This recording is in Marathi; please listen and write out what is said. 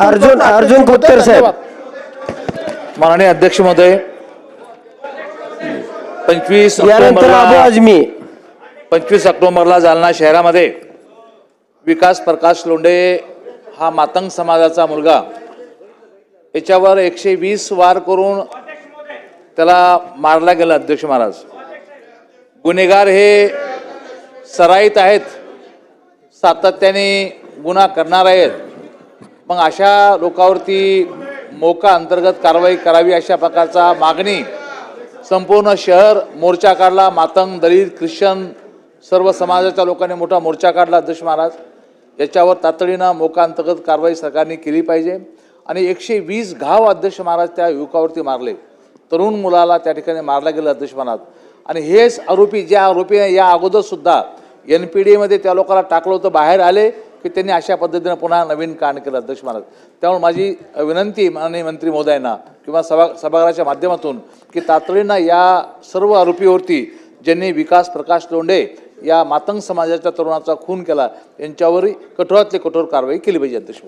अर्जुन अर्जुन खोतकर साहेब. माननीय अध्यक्ष महोदय पंचवीस यानंतर अबू आजमी. पंचवीस ऑक्टोबरला जालना शहरामध्ये विकास प्रकाश लोंढे हा मातंग समाजाचा मुलगा. याच्यावर एकशे वीस वार करून त्याला मारला गेला अध्यक्ष महाराज. गुन्हेगार हे सराईत आहेत सातत्याने गुन्हा करणार आहेत. मग अशा लोकांवरती मोका अंतर्गत कारवाई करावी अशा प्रकारचा मागणी संपूर्ण शहर मोर्चा काढला. मातंग दलित ख्रिश्चन सर्व समाजाच्या लोकांनी मोठा मोर्चा काढला अध्यक्ष महाराज. याच्यावर तातडीनं मोका अंतर्गत कारवाई सरकारने केली पाहिजे. आणि एकशे वीस घाव अध्यक्ष महाराज त्या युवकावरती मारले. तरुण मुलाला त्या ठिकाणी मारला गेलं अध्यक्ष महाराज. आणि हेच आरोपी ज्या आरोपीने या अगोदरसुद्धा एन पी डीमध्ये त्या लोकांना टाकलं होतं बाहेर आले. की त्यांनी अशा पद्धतीनं पुन्हा नवीन कांड केलं अध्यक्ष महाराज. त्यामुळे माझी विनंती माननीय मंत्री मोदयांना किंवा सभा सभागृहाच्या माध्यमातून की तातडीनं या सर्व आरोपीवरती ज्यांनी विकास प्रकाश लोंढे या मातंग समाजाच्या तरुणाचा खून केला यांच्यावरही कठोरातली कठोर कारवाई केली पाहिजे अध्यक्ष